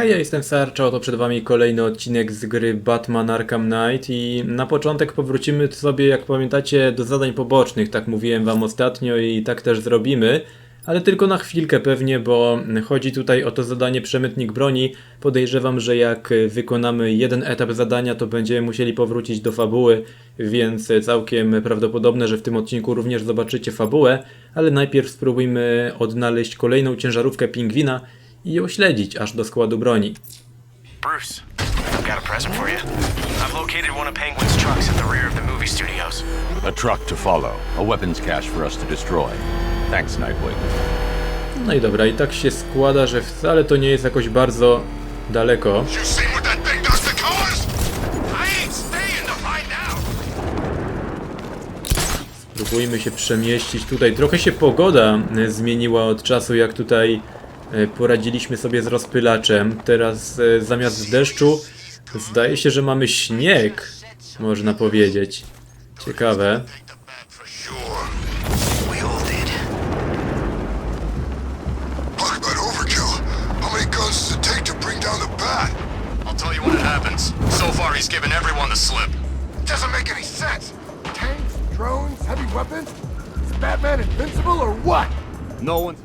Hej, ja jestem Sarczo, oto przed wami kolejny odcinek z gry Batman Arkham Knight i na początek powrócimy sobie, jak pamiętacie, do zadań pobocznych, tak mówiłem wam ostatnio i tak też zrobimy, ale tylko na chwilkę pewnie, bo chodzi tutaj o to zadanie Przemytnik Broni. Podejrzewam, że jak wykonamy jeden etap zadania, to będziemy musieli powrócić do fabuły, więc całkiem prawdopodobne, że w tym odcinku również zobaczycie fabułę, ale najpierw spróbujmy odnaleźć kolejną ciężarówkę Pingwina i ją śledzić aż do składu broni. Bruce, I've got a present for you. I've located one of Penguin's trucks at the rear of the movie studios. A truck to follow, a weapons cache for us to destroy. Thanks, Nightwing. No i dobra, i tak się składa, że wcale to nie jest jakoś bardzo daleko. Spróbujmy się przemieścić tutaj. Trochę się pogoda zmieniła od czasu, jak tutaj poradziliśmy sobie z rozpylaczem. Teraz e, zamiast deszczu zdaje się, że mamy śnieg, można powiedzieć. Ciekawe. So far, he's given everyone the slip. Doesn't make any sense. Tanks, drones, heavy weapons? Is Batman invincible or what? No one's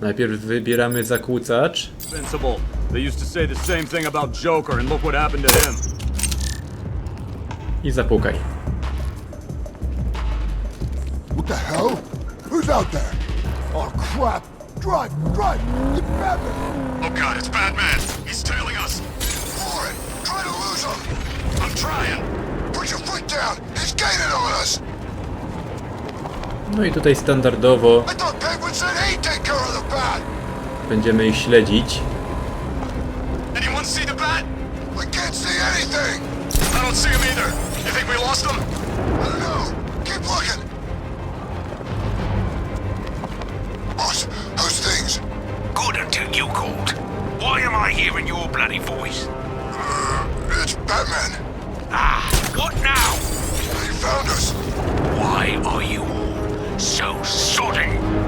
Najpierw wybieramy zakłócacz. invincible. They used to say the same thing about Joker, and look what happened to him. I zapukaj. What the hell? Who's out there? Oh crap! Drive, drive! It's Batman! Oh god, it's Batman! He's tailing us! Warren, try to lose him. I'm trying! Put your foot down. He's gaining on us. No i tutaj standardowo będziemy ich śledzić. I don't see him either. You think we lost him? I don't know.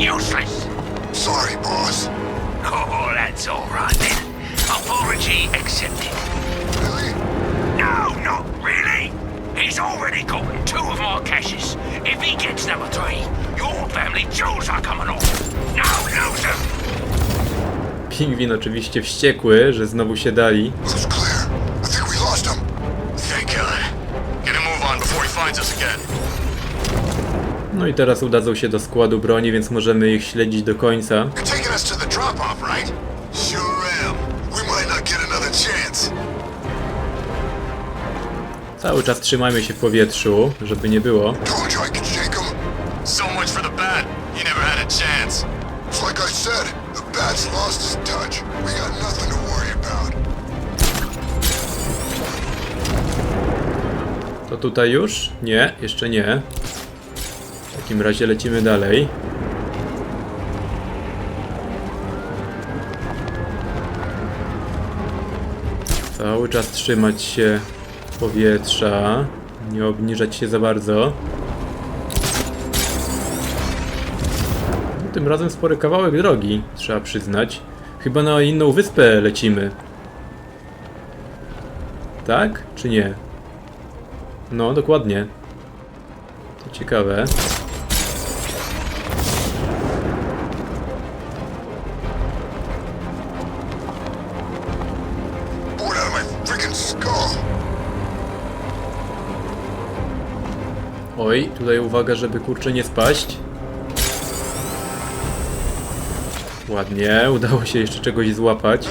Useless? Sorry, boss. Oh, that's all right then. Apology accepted. Really? No, not really. He's already gotten two of my caches. If he gets number three, your family jewels are coming off. Now lose him. Pingwin oczywiście wściekły, że znowu się dali. No i teraz udadzą się do składu broni, więc możemy ich śledzić do końca. Cały czas trzymajmy się w powietrzu, żeby nie było. To tutaj już? Nie, jeszcze nie. Takim razie lecimy dalej. Cały czas trzymać się powietrza. Nie obniżać się za bardzo. No, tym razem spory kawałek drogi, trzeba przyznać. Chyba na inną wyspę lecimy. Tak? Czy nie? No, dokładnie. To ciekawe. Tutaj uwaga, żeby kurczę nie spaść. Ładnie, udało się jeszcze czegoś złapać.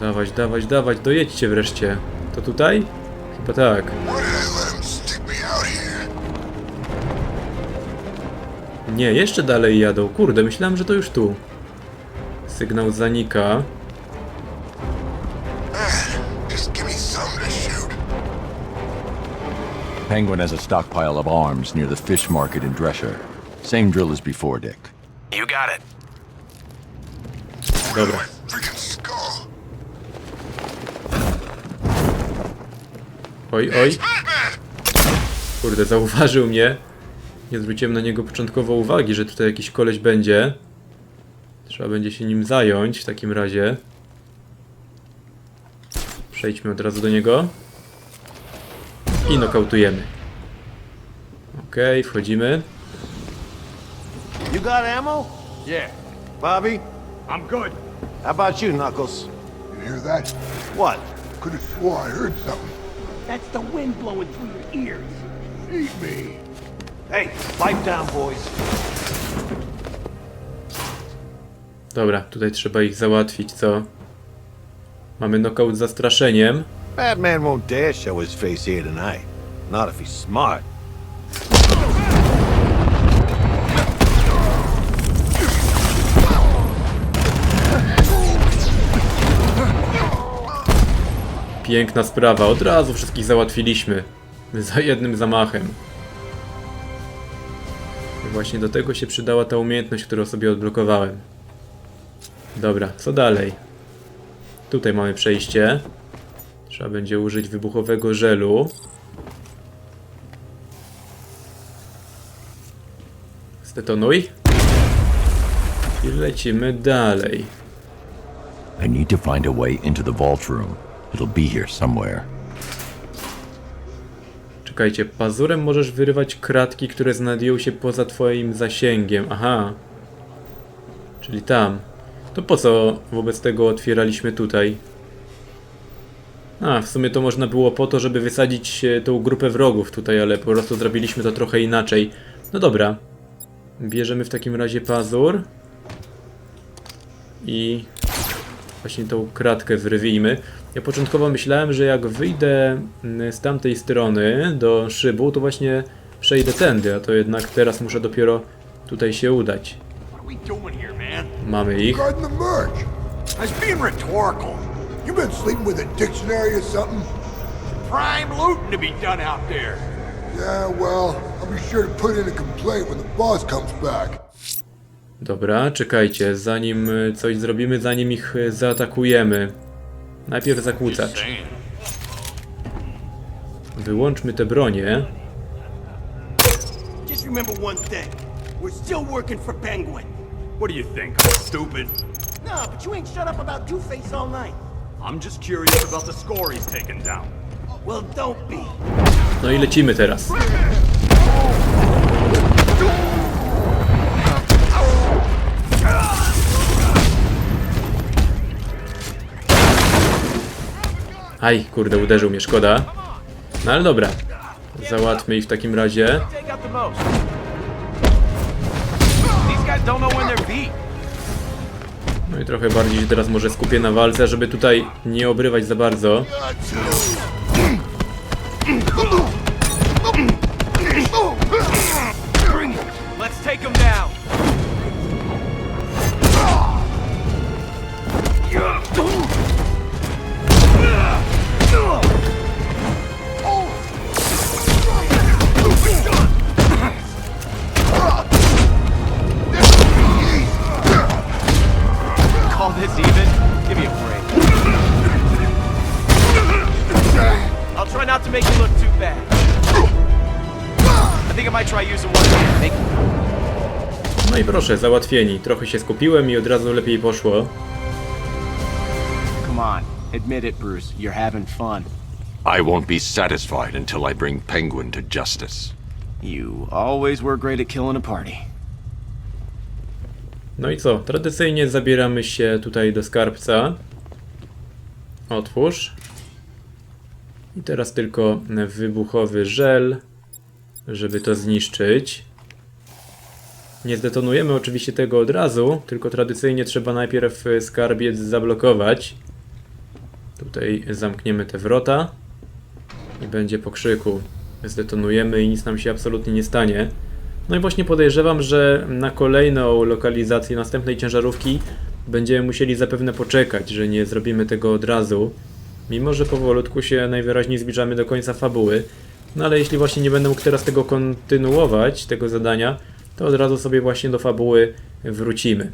Dawać, dawać, dawać, dojedźcie wreszcie. To tutaj? Chyba tak. Nie, jeszcze dalej jadą. Kurde, myślałem, że to już tu. Sygnał zanika. Penguin has a stockpile of arms near the fish market in Drescher. Same drill as before, Dick. You got it. Dobra. My freaking skull. Oj, oj. Kurde, zauważył mnie. Nie zwróciłem na niego początkowo uwagi, że tutaj jakiś koleś będzie. Trzeba będzie się nim zająć w takim razie. Przejdźmy od razu do niego. I nokautujemy. Okej, wchodzimy. You got ammo? Yeah, Bobby? I'm good. How about you, Knuckles? You hear that? What? Could have swore I heard something. That's the wind blowing through your ears. Eat me. Hey, pipe down, boys. Dobra, tutaj trzeba ich załatwić, co? Mamy knockout z zastraszeniem. Batman won't dare show his face here tonight. Not if he's smart. Piękna sprawa, od razu wszystkich załatwiliśmy. Za jednym zamachem. Właśnie do tego się przydała ta umiejętność, którą sobie odblokowałem. Dobra, co dalej? Tutaj mamy przejście. Trzeba będzie użyć wybuchowego żelu. Zdetonuj. I lecimy dalej. I need to find a way into the vault room. It'll be here somewhere. Czekajcie, pazurem możesz wyrywać kratki, które znajdują się poza twoim zasięgiem. Aha. Czyli tam. To po co wobec tego otwieraliśmy tutaj? A, w sumie to można było po to, żeby wysadzić e, tą grupę wrogów tutaj, ale po prostu zrobiliśmy to trochę inaczej. No dobra. Bierzemy w takim razie pazur. I właśnie tą kratkę wyrwijmy. Ja początkowo myślałem, że jak wyjdę mm, z tamtej strony do szybu, to właśnie przejdę tędy, a to jednak teraz muszę dopiero tutaj się udać. Mamy ich. You been sleeping with a dictionary or something? Prime looting to be done out there. Yeah, well, I'll be sure to put in a complaint when the boss comes back. Dobra, czekajcie, zanim y, coś zrobimy, zanim ich y, zaatakujemy. Najpierw zakłócacz. Wyłączmy te bronie. Just remember one thing. We're still working for Penguin. What do you think? I'm stupid? No, but you ain't shut up about Two-Face all night. I'm just curious about the score he's taken down. Well, don't be. No i lecimy teraz. Aj, kurde, uderzył mnie, szkoda. No ale dobra. Załatwmy ich w takim razie. Trochę bardziej się teraz może skupię na walce, żeby tutaj nie obrywać za bardzo. Proszę, załatwieni. Trochę się skupiłem i od razu lepiej poszło. Come on, admit it, Bruce. You're having fun. I won't be satisfied until I bring Penguin to justice. You always were great at killing a party. No i co? Tradycyjnie zabieramy się tutaj do skarbca. Otwórz. I teraz tylko wybuchowy żel, żeby to zniszczyć. Nie zdetonujemy oczywiście tego od razu, tylko tradycyjnie trzeba najpierw skarbiec zablokować. Tutaj zamkniemy te wrota i będzie po krzyku. Zdetonujemy i nic nam się absolutnie nie stanie. No i właśnie podejrzewam, że na kolejną lokalizację następnej ciężarówki będziemy musieli zapewne poczekać, że nie zrobimy tego od razu. Mimo, że powolutku się najwyraźniej zbliżamy do końca fabuły. No ale jeśli właśnie nie będę mógł teraz tego kontynuować, tego zadania, to od razu sobie właśnie do fabuły wrócimy.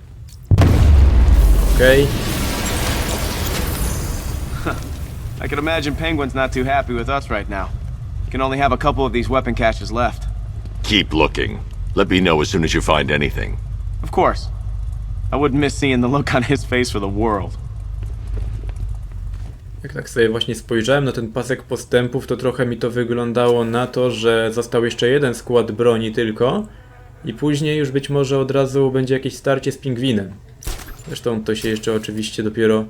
Okej. I can imagine Penguin's not too happy with us right now. You can only have a couple of these weapon caches left. Keep looking. Let me know as soon as you find anything. Of course. I wouldn't miss seeing the look on his face for the world. Jak tak sobie właśnie spojrzałem na ten pasek postępów, to trochę mi to wyglądało na to, że został jeszcze jeden skład broni tylko i później już być może od razu będzie jakieś starcie z pingwinem. Zresztą to się jeszcze oczywiście dopiero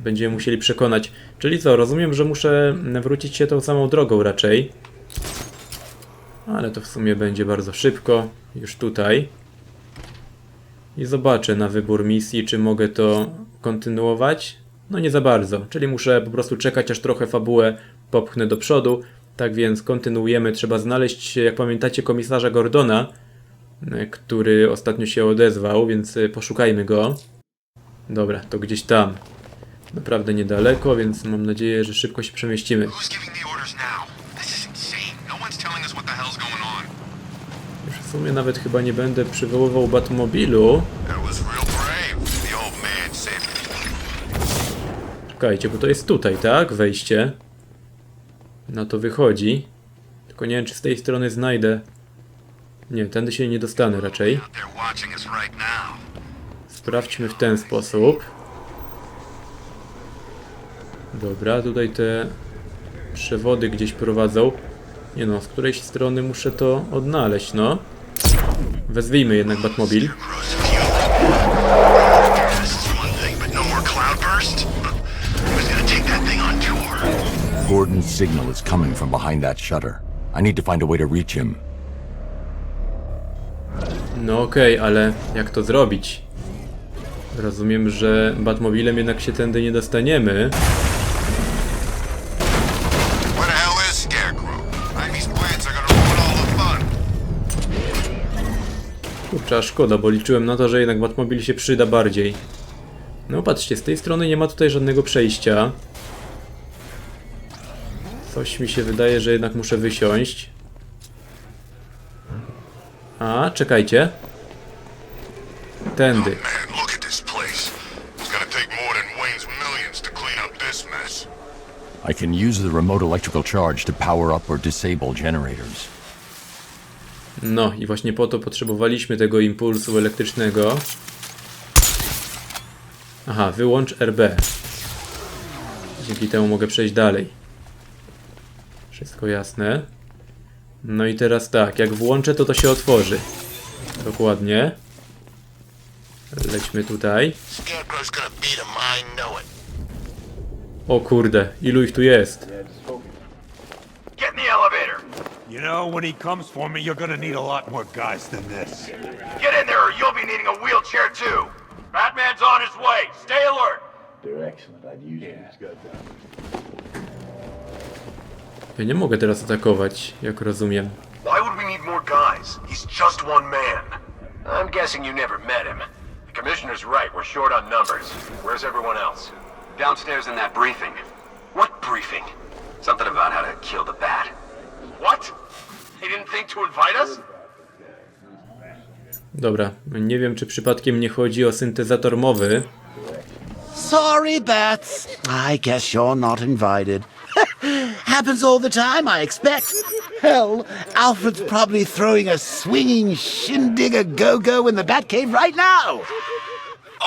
będziemy musieli przekonać. Czyli co, rozumiem, że muszę wrócić się tą samą drogą raczej. Ale to w sumie będzie bardzo szybko, już tutaj. I zobaczę na wybór misji, czy mogę to kontynuować. No nie za bardzo, czyli muszę po prostu czekać, aż trochę fabułę popchnę do przodu. Tak więc kontynuujemy. Trzeba znaleźć, jak pamiętacie, komisarza Gordona, który ostatnio się odezwał, więc e, poszukajmy go. Dobra, to gdzieś tam. Naprawdę niedaleko, więc mam nadzieję, że szybko się przemieścimy. No. Już w sumie nawet chyba nie będę przywoływał Batmobilu. Czekajcie, bo to jest tutaj, tak? Wejście. Na to wychodzi. Tylko nie wiem, czy z tej strony znajdę. Nie, tędy się nie dostanę raczej. Sprawdźmy w ten sposób. Dobra, tutaj te przewody gdzieś prowadzą. Nie no, z którejś strony muszę to odnaleźć, no. Wezwijmy jednak Batmobil. Gordon's signal is coming from behind that shutter. I need to find a way to reach him. No okej, ale jak to zrobić? Rozumiem, że Batmobilem jednak się tędy nie dostaniemy. Kurczę, szkoda, bo liczyłem na to, że jednak Batmobil się przyda bardziej. No patrzcie, z tej strony nie ma tutaj żadnego przejścia. Coś mi się wydaje, że jednak muszę wysiąść. A, czekajcie. Tędy. Man, look at this place. It's gonna take more than Wayne's millions to clean up this mess. I can use the remote electrical charge to power up or disable generators. No i właśnie po to potrzebowaliśmy tego impulsu elektrycznego. Aha, wyłącz RB. Dzięki temu mogę przejść dalej. Wszystko jasne. No i teraz tak, jak włączę to to się otworzy. Dokładnie. Lećmy tutaj. Scarecrow's gonna beat him, I know it. O kurde, ilu ich tu jest? Get in the elevator. You know, when he comes for me, you're gonna need a lot more guys than this. Get in there or you'll be needing a wheelchair too. Batman's on his way. Stay alert. Ja nie mogę teraz atakować, jak rozumiem. Why would we need more guys? He's just one man. I'm guessing you never met him. The commissioner's right. We're short on numbers. Where's everyone else? Downstairs in that briefing. What briefing? Something about how to kill the bat. What? He didn't think to invite us? Dobra, nie wiem czy przypadkiem nie chodzi o syntezator mowy. Sorry, Bats. I guess you're not invited. Happens all the time, I expect. Hell, Alfred's probably throwing a swinging shindig a go-go in the Batcave right now.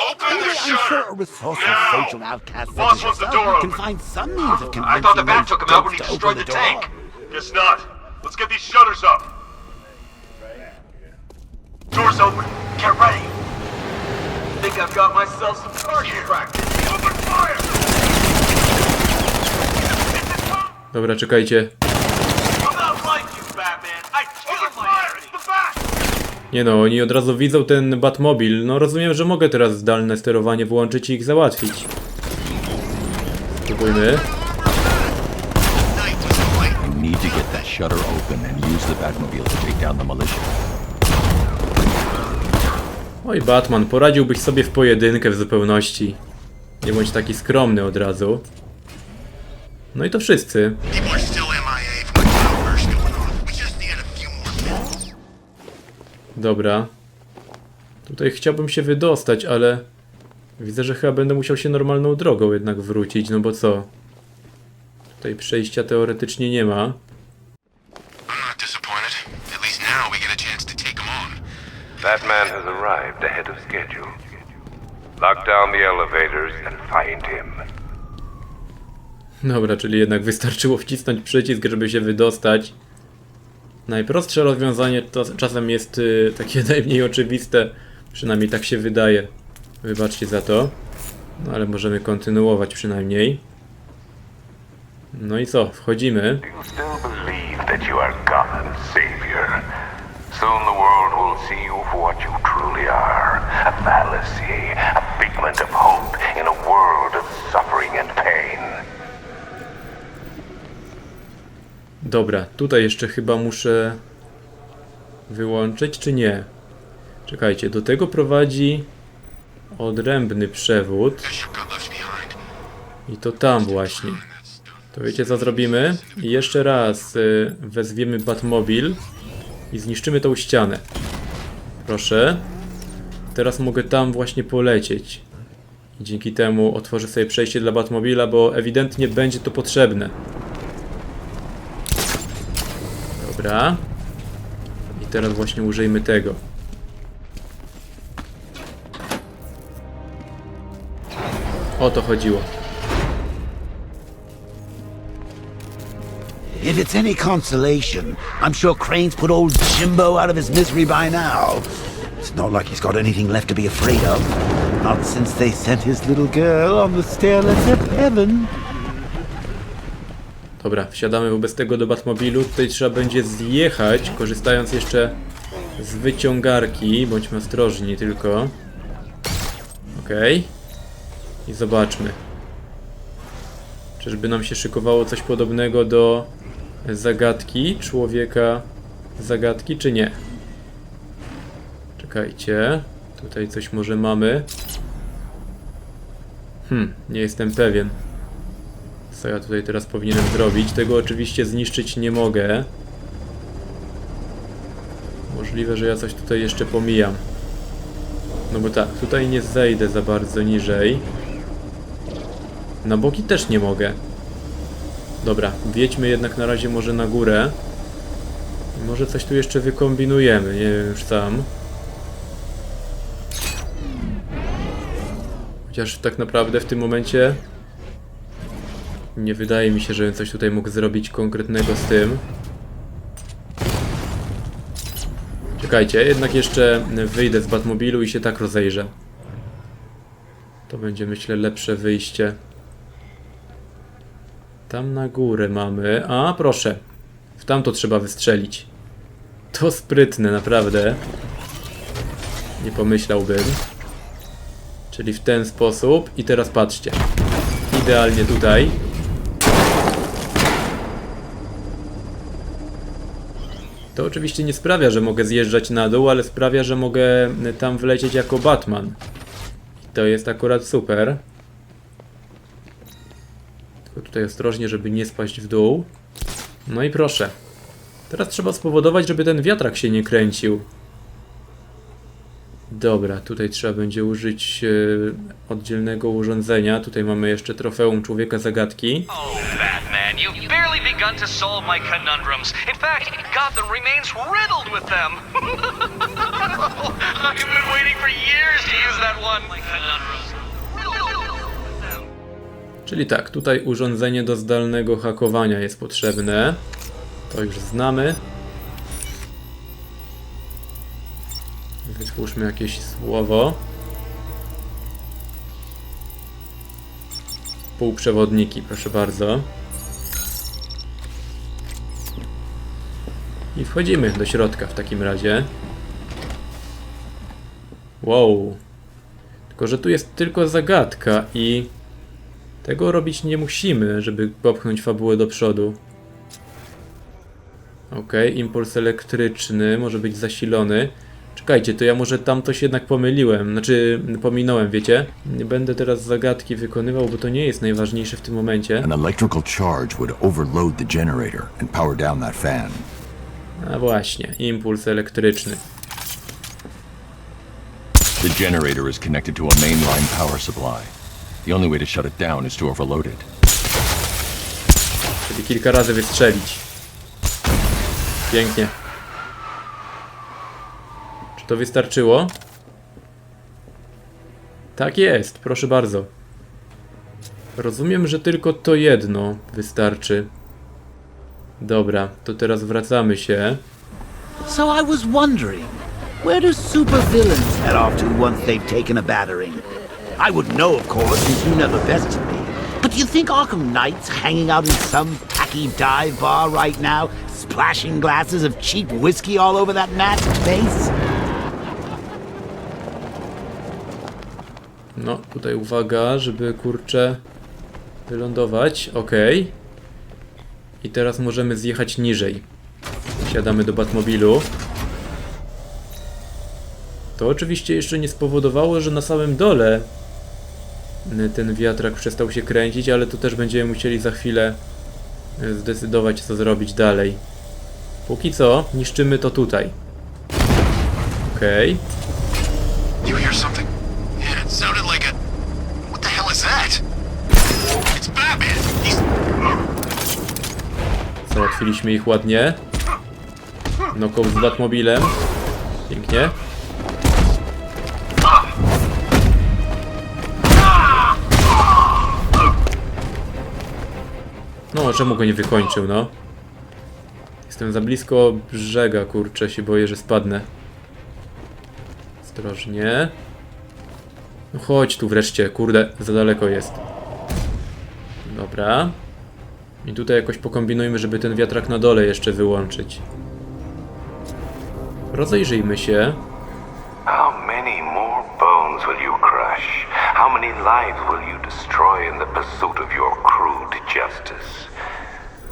Open the Anyway, I'm sure a shutter! resourceful Now! social outcast The boss wants the door can find some means of convincing I thought the bat took him out when he destroyed open the tank. Guess not. Let's get these shutters up. Doors open. Get ready. Think I've got myself some target practice. The bat! Nie no, oni od razu widzą ten Batmobil. No rozumiem, że mogę teraz zdalne sterowanie włączyć i ich załatwić. Spróbujmy. Night was the light. I need to get that shutter open and use the Batmobile to take down the militia. Oj, Batman, poradziłbyś sobie w pojedynkę w zupełności. Nie bądź taki skromny od razu. No i to wszyscy. Dobra. Tutaj chciałbym się wydostać, ale... Widzę, że chyba będę musiał się normalną drogą jednak wrócić, no bo co? Tutaj przejścia teoretycznie nie ma. I'm not disappointed. At least now we get a chance to take them on. Batman has arrived ahead of schedule. Lock down the elevators and find him. Dobra, czyli jednak wystarczyło wcisnąć przycisk, żeby się wydostać. Najprostsze rozwiązanie to czasem jest y, takie najmniej oczywiste, przynajmniej tak się wydaje. Wybaczcie za to. No ale możemy kontynuować przynajmniej. No i co, wchodzimy. A figment of hope in a world of suffering and pain. Dobra, tutaj jeszcze chyba muszę wyłączyć, czy nie? Czekajcie, do tego prowadzi odrębny przewód. I to tam właśnie. To wiecie co zrobimy? I jeszcze raz y, wezwiemy Batmobil i zniszczymy tą ścianę. Proszę. Teraz mogę tam właśnie polecieć. I dzięki temu otworzę sobie przejście dla Batmobila, bo ewidentnie będzie to potrzebne. Dobra. I teraz właśnie użyjmy tego. O to chodziło. If it's any consolation, I'm sure Crane's put old Jimbo out of his misery by now. It's not like he's got anything left to be afraid of. Not since they sent his little girl on the stairless of heaven. Dobra, wsiadamy wobec tego do Batmobilu. Tutaj trzeba będzie zjechać, korzystając jeszcze z wyciągarki. Bądźmy ostrożni tylko. Okej. I zobaczmy. Czyżby nam się szykowało coś podobnego do zagadki człowieka zagadki, czy nie? Czekajcie. Tutaj coś może mamy. Hmm, nie jestem pewien. Co ja tutaj teraz powinienem zrobić? Tego oczywiście zniszczyć nie mogę. Możliwe, że ja coś tutaj jeszcze pomijam. No bo tak, tutaj nie zejdę za bardzo niżej. Na boki też nie mogę. Dobra, wjedźmy jednak na razie może na górę. Może coś tu jeszcze wykombinujemy, nie wiem już sam. Chociaż tak naprawdę w tym momencie nie wydaje mi się, żebym coś tutaj mógł zrobić konkretnego z tym. Czekajcie, jednak jeszcze wyjdę z Batmobilu i się tak rozejrzę. To będzie myślę lepsze wyjście. Tam na górę mamy. A, proszę. W tamto trzeba wystrzelić. To sprytne, naprawdę. Nie pomyślałbym. Czyli w ten sposób. I teraz patrzcie. Idealnie tutaj. To oczywiście nie sprawia, że mogę zjeżdżać na dół, ale sprawia, że mogę tam wlecieć jako Batman. I to jest akurat super. Tylko tutaj ostrożnie, żeby nie spaść w dół. No i proszę. Teraz trzeba spowodować, żeby ten wiatrak się nie kręcił. Dobra, tutaj trzeba będzie użyć e, oddzielnego urządzenia. Tutaj mamy jeszcze trofeum człowieka zagadki. Begun to solve my conundrums. In fact, Gotham remains riddled with them. I've been waiting for years to use that one. Czyli tak, tutaj urządzenie do zdalnego hakowania jest potrzebne. To już znamy. Wytwórzmy jakieś słowo. Półprzewodniki, proszę bardzo. I wchodzimy do środka w takim razie. Wow. Tylko, że tu jest tylko zagadka i tego robić nie musimy, żeby popchnąć fabułę do przodu. Okej, impuls elektryczny może być zasilony. Czekajcie, to ja może tam coś jednak pomyliłem, znaczy pominąłem, wiecie? Nie będę teraz zagadki wykonywał, bo to nie jest najważniejsze w tym momencie. An electrical charge would overload the generator and power down that fan. A właśnie, impuls elektryczny. The generator is connected to a mainline power supply. The only way to shut it down is to overload it. Czyli kilka razy wystrzelić. Pięknie. Czy To wystarczyło? Tak jest, proszę bardzo. Rozumiem, że tylko to jedno wystarczy. Dobra, to teraz wracamy się. So I was wondering, where do supervillains head off to once they've taken a battering? I wouldn't know, of course, since you bested me. But do you think Arkham Knight's hanging out in some tacky dive bar right now, splashing glasses of cheap whiskey all over that face? No, tutaj uwaga, żeby kurczę wylądować. Okej. I teraz możemy zjechać niżej. Siadamy do Batmobilu. To oczywiście jeszcze nie spowodowało, że na samym dole ten wiatrak przestał się kręcić, ale tu też będziemy musieli za chwilę y, zdecydować, co zrobić dalej. Póki co, niszczymy to tutaj. Okej. You Załatwiliśmy ich ładnie. Knockout z Batmobilem. Pięknie. No, czemu go nie wykończył, no? Jestem za blisko brzega, kurczę, się boję, że spadnę. Ostrożnie. No chodź tu wreszcie, kurde, za daleko jest. Dobra. I tutaj jakoś pokombinujmy, żeby ten wiatrak na dole jeszcze wyłączyć. Rozejrzyjmy się. How many more bones will you crush? How many lives will you destroy in the pursuit of your crude justice?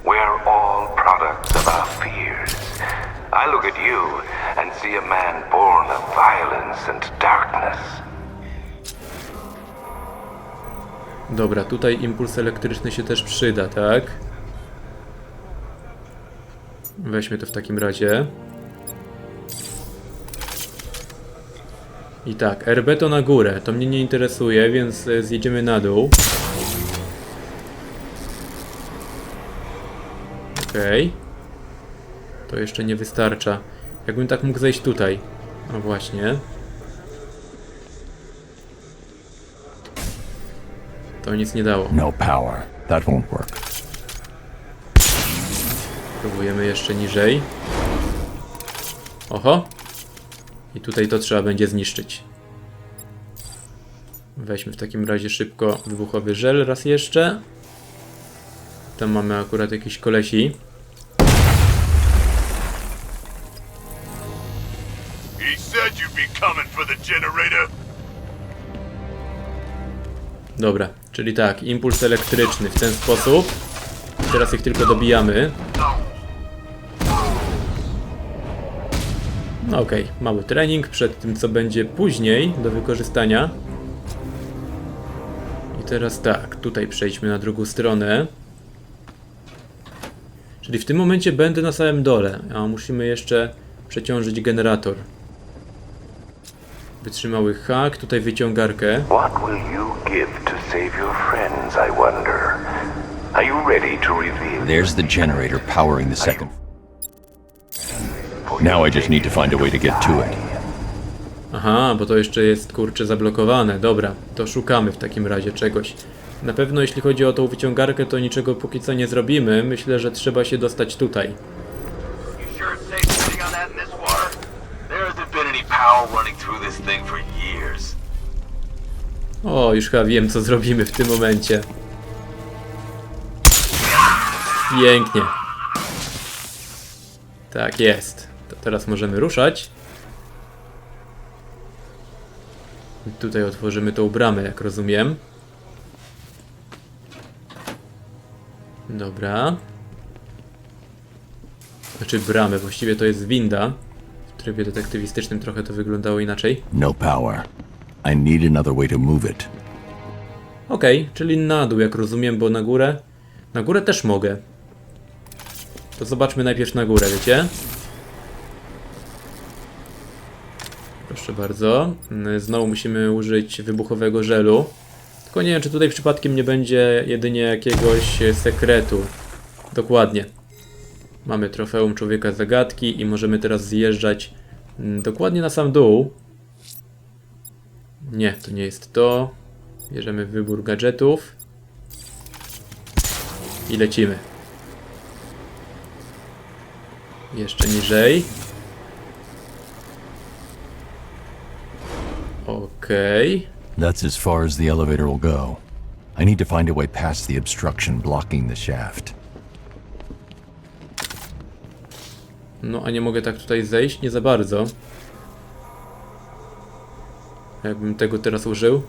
We are all products of our fears. I look at you and see a man born of violence and darkness. Dobra, tutaj impuls elektryczny się też przyda, tak? Weźmy to w takim razie. I tak, RB to na górę. To mnie nie interesuje, więc e, zjedziemy na dół. Okej. To jeszcze nie wystarcza. Jakbym tak mógł zejść tutaj. No właśnie. To nic nie dało. No power. That won't work. Próbujemy jeszcze niżej. Oho. I tutaj to trzeba będzie zniszczyć. Weźmy w takim razie szybko wybuchowy żel raz jeszcze. Tam mamy akurat jakiś kolesi. Dobra, czyli tak, impuls elektryczny w ten sposób. Teraz ich tylko dobijamy. No okej, mały trening przed tym, co będzie później do wykorzystania. I teraz tak, tutaj przejdźmy na drugą stronę. Czyli w tym momencie będę na samym dole, a musimy jeszcze przeciążyć generator. Wytrzymały hak, tutaj wyciągarkę. What will you give to save your friends, I wonder? Are you ready to reveal There's the generator powering the second. Now I just need to find a way to get to it. Aha, bo to jeszcze jest kurczę zablokowane. Dobra, to szukamy w takim razie czegoś. Na pewno jeśli chodzi o tą wyciągarkę, to niczego póki co nie zrobimy. Myślę, że trzeba się dostać tutaj. You sure it's safe sitting on that in this water? There hasn't been any power running through this thing for years. O, już chyba wiem, co zrobimy w tym momencie. Pięknie. Tak jest. To teraz możemy ruszać. I Tutaj otworzymy tą bramę, jak rozumiem. Dobra. Znaczy bramę, właściwie to jest winda. W trybie detektywistycznym trochę to wyglądało inaczej. No power. I need another way to move it. Okej, czyli na dół, jak rozumiem, bo na górę. Na górę też mogę. To zobaczmy najpierw na górę, wiecie? Proszę bardzo. Mm, Znowu musimy użyć wybuchowego żelu. Tylko nie wiem, czy tutaj przypadkiem nie będzie jedynie jakiegoś sekretu. Dokładnie. Mamy trofeum człowieka zagadki i możemy teraz zjeżdżać Mm, Dokładnie na sam dół. Nie, to nie jest to. Bierzemy wybór gadżetów. I lecimy. Jeszcze niżej. Okej. That's as far as the elevator will go. I need to find a way past the obstruction blocking the shaft. No, a nie mogę tak tutaj zejść? Nie za bardzo. Jakbym tego teraz użył.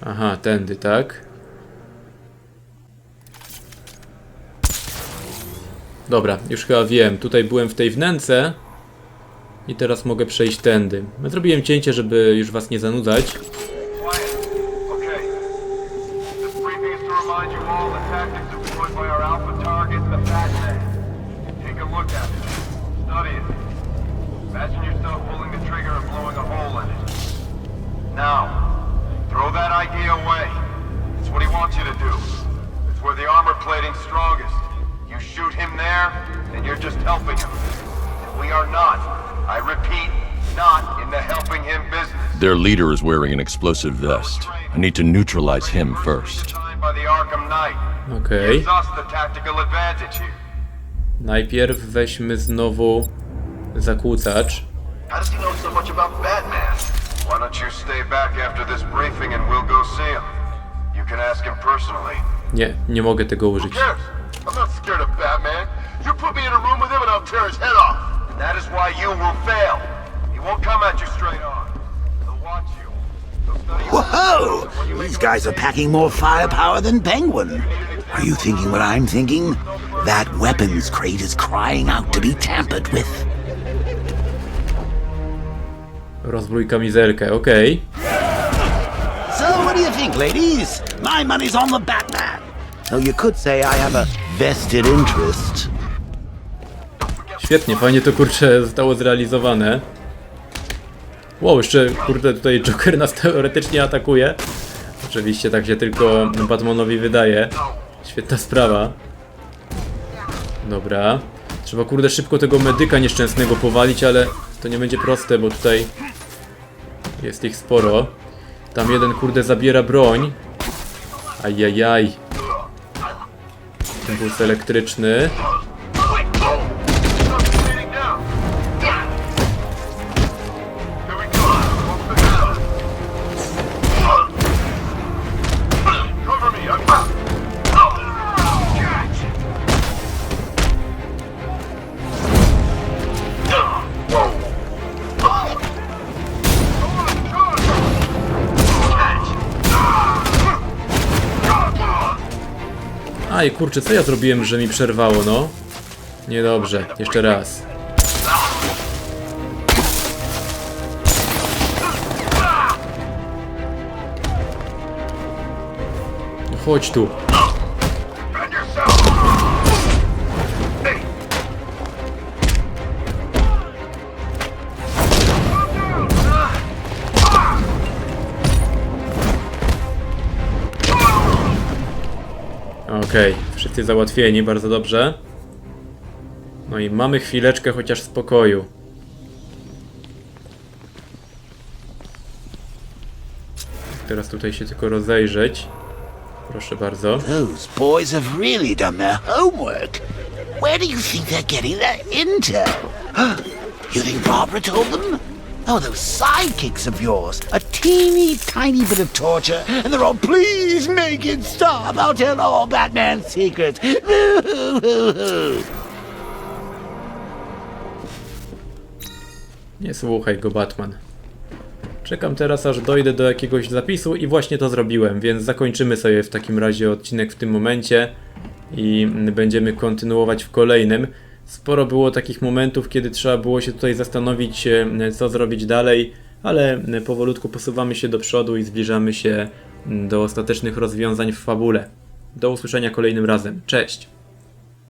Aha, tędy, tak? Dobra, już chyba wiem. Tutaj byłem w tej wnęce. I teraz mogę przejść tędy. Zrobiłem cięcie, żeby już was nie zanudzać. Look at it. Study it. Imagine yourself pulling the trigger and blowing a hole in it. Now, throw that idea away. It's what he wants you to do. It's where the armor plating's strongest. You shoot him there, and you're just helping him. And we are not, I repeat, not in the helping him business. Their leader is wearing an explosive vest. I need to neutralize him first. Designed by the Arkham Knight. Okej. Gives us the tactical advantage here. Najpierw weźmy znowu zakłócacz. How does he know so much about Batman? Why don't you stay back after this briefing and we'll go see him? You can ask him personally. Nie, nie mogę tego użyć. I'm not scared of Batman. You put me in a room with him and I'll tear his head off. And that is why you will fail. He won't come at you straight on. He'll watch you. He'll study your Whoa! These guys are packing more firepower than Penguin. Are you thinking what I'm thinking? That weapons crate is crying out to be tampered with. Rozbrój kamizelkę, okej. So, what do you think, ladies? My money's on the Batman. Though you could say I have a vested interest. Świetnie, fajnie to kurczę zostało zrealizowane. Wow, jeszcze kurde tutaj Joker nas teoretycznie atakuje. Oczywiście tak się tylko Batmanowi wydaje. Świetna sprawa. Dobra. Trzeba kurde szybko tego medyka nieszczęsnego powalić, ale to nie będzie proste, bo tutaj jest ich sporo. Tam jeden kurde zabiera broń. Ajajaj. Impuls elektryczny. Aj, kurczę, co ja zrobiłem, że mi przerwało, no? Niedobrze, jeszcze raz. Chodź tu. Okej, wszyscy załatwieni, bardzo dobrze. No i mamy chwileczkę chociaż spokoju. Teraz tutaj się tylko rozejrzeć. Proszę bardzo. Those boys have really done their homework. Where do you think they're getting intel? You think Barbara told them? Oh, those sidekicks of yours. A teeny tiny bit of torture, and they're all, please make it stop. I'll tell all Batman's secrets. Nie słuchaj go, Batman. Czekam teraz, aż dojdę do jakiegoś zapisu i właśnie to zrobiłem, więc zakończymy sobie w takim razie odcinek w tym momencie i będziemy kontynuować w kolejnym. Sporo było takich momentów, kiedy trzeba było się tutaj zastanowić, e, co zrobić dalej, ale powolutku posuwamy się do przodu i zbliżamy się do ostatecznych rozwiązań w fabule. Do usłyszenia kolejnym razem. Cześć!